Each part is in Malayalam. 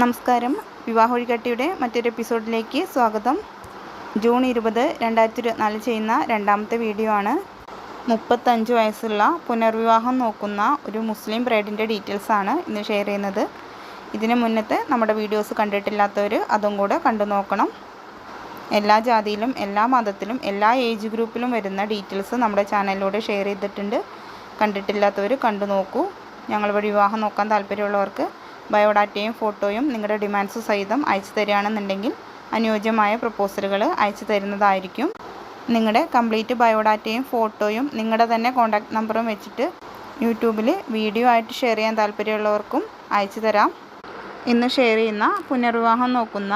നമസ്കാരം. വിവാഹൊഴികട്ടിയുടെ മറ്റൊരു എപ്പിസോഡിലേക്ക് സ്വാഗതം. ജൂൺ ഇരുപത് രണ്ടായിരത്തി ഇരുപത്തിനാലിൽ ചെയ്യുന്ന രണ്ടാമത്തെ വീഡിയോ ആണ്. മുപ്പത്തഞ്ച് വയസ്സുള്ള പുനർവിവാഹം നോക്കുന്ന ഒരു മുസ്ലിം ബ്രൈഡിന്റെ ഡീറ്റെയിൽസ് ആണ് ഇന്ന് ഷെയർ ചെയ്യുന്നത്. ഇതിന് മുന്നത്തെ നമ്മുടെ വീഡിയോസ് കണ്ടിട്ടില്ലാത്തവർ അതും കൂടെ കണ്ടു നോക്കണം. എല്ലാ ജാതിയിലും എല്ലാ മതത്തിലും എല്ലാ ഏജ് ഗ്രൂപ്പിലും വരുന്ന ഡീറ്റെയിൽസ് നമ്മുടെ ചാനലിലൂടെ ഷെയർ ചെയ്തിട്ടുണ്ട്. കണ്ടിട്ടില്ലാത്തവർ കണ്ടു നോക്കൂ. ഞങ്ങൾ വഴി വിവാഹം നോക്കാൻ താല്പര്യമുള്ളവർക്ക് ബയോഡാറ്റയും ഫോട്ടോയും നിങ്ങളുടെ ഡിമാൻഡ്സ് സഹിതം അയച്ചു തരികയാണെന്നുണ്ടെങ്കിൽ അനുയോജ്യമായ പ്രപ്പോസലുകൾ അയച്ചു തരുന്നതായിരിക്കും. നിങ്ങളുടെ കംപ്ലീറ്റ് ബയോഡാറ്റയും ഫോട്ടോയും നിങ്ങളുടെ തന്നെ കോൺടാക്ട് നമ്പറും വെച്ചിട്ട് യൂട്യൂബിൽ വീഡിയോ ആയിട്ട് ഷെയർ ചെയ്യാൻ താല്പര്യമുള്ളവർക്കും അയച്ചു തരാം. ഇന്ന് ഷെയർ ചെയ്യുന്ന പുനർവിവാഹം നോക്കുന്ന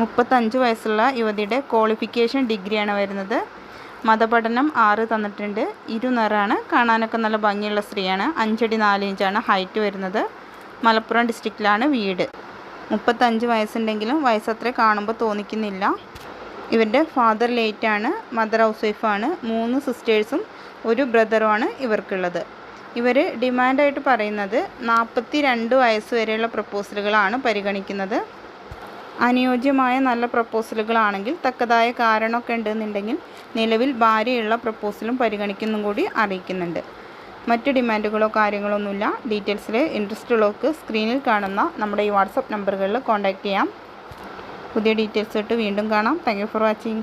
മുപ്പത്തഞ്ച് വയസ്സുള്ള യുവതിയുടെ ക്വാളിഫിക്കേഷൻ ഡിഗ്രിയാണ് വരുന്നത്. മതപഠനം ആറ് തന്നിട്ടുണ്ട്. ഇരുനിറാണ് കാണാനൊക്കെ നല്ല ഭംഗിയുള്ള സ്ത്രീയാണ്. അഞ്ചടി നാല് ഇഞ്ചാണ് ഹൈറ്റ് വരുന്നത്. മലപ്പുറം ഡിസ്ട്രിക്റ്റിലാണ് വീട്. മുപ്പത്തഞ്ച് വയസ്സുണ്ടെങ്കിലും വയസ്സത്ര കാണുമ്പോൾ തോന്നിക്കുന്നില്ല. ഇവരുടെ ഫാദർ ലേറ്റാണ് മദർ ഹൗസ് വൈഫാണ് മൂന്ന് സിസ്റ്റേഴ്സും ഒരു ബ്രദറുമാണ് ഇവർക്കുള്ളത്. ഇവർ ഡിമാൻഡായിട്ട് പറയുന്നത് നാൽപ്പത്തി രണ്ട് വയസ്സ് വരെയുള്ള പ്രപ്പോസലുകളാണ് പരിഗണിക്കുന്നത്. അനുയോജ്യമായ നല്ല പ്രപ്പോസലുകളാണെങ്കിൽ തക്കതായ കാരണമൊക്കെ ഉണ്ടെന്നുണ്ടെങ്കിൽ നിലവിൽ ഭാര്യയുള്ള പ്രപ്പോസലും പരിഗണിക്കുന്നും കൂടി അറിയിക്കുന്നുണ്ട്. മറ്റ് ഡിമാൻഡുകളോ കാര്യങ്ങളൊന്നുമില്ല. ഡീറ്റെയിൽസിൽ ഇൻട്രസ്റ്റ് ഉള്ളവർക്ക് സ്ക്രീനിൽ കാണുന്ന നമ്മുടെ ഈ വാട്സപ്പ് നമ്പറുകളിൽ കോൺടാക്റ്റ് ചെയ്യാം. പുതിയ ഡീറ്റെയിൽസ് ഇട്ട് വീണ്ടും കാണാം. Thank for watching.